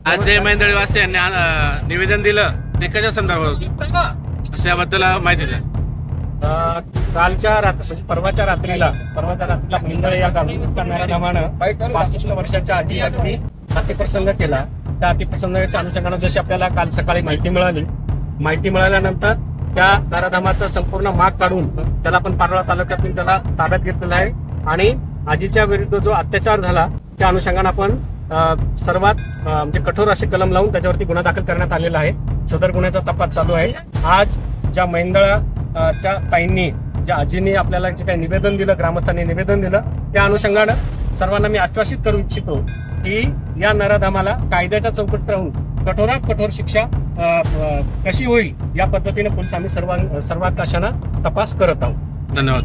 आज जय मेंदळीवासी यांनी निवेदन दिलं. ते कशा संदर्भात त्याबद्दल माहिती द्या. कालच्या रात्री म्हणजे परवाच्या रात्रीला परवाच्या रात्रीला महिंदळे या गावी करणाऱ्या पासष्ट वर्षाच्या आजी अगदी अतिप्रसंग केला. त्या अतिप्रसंगाच्या अनुषंगानं जशी आपल्याला काल सकाळी माहिती मिळाली माहिती मिळाल्यानंतर त्या नराधामाचा संपूर्ण माग काढून त्याला आपण पारोळा तालुक्यातून त्याला ताब्यात घेतलेला आहे. आणि आजीच्या विरुद्ध जो अत्याचार झाला त्या अनुषंगानं आपण सर्वात म्हणजे कठोर असे कलम लावून त्याच्यावरती गुन्हा दाखल करण्यात आलेला आहे. सदर गुन्ह्याचा तपास चालू आहे. आज ज्या महिंदळाच्या ताईंनी ज्या आजींनी आपल्याला जे काही निवेदन दिलं ग्रामस्थांनी निवेदन दिलं त्या अनुषंगानं सर्वांना मी आश्वासित करू इच्छितो की या नराधामाला कायद्याच्या चौकटीत राहून कठोरात कठोर शिक्षा कशी होईल या पद्धतीने पोलीस आम्ही सर्वां सर्वात कशानं तपास करत आहोत. धन्यवाद.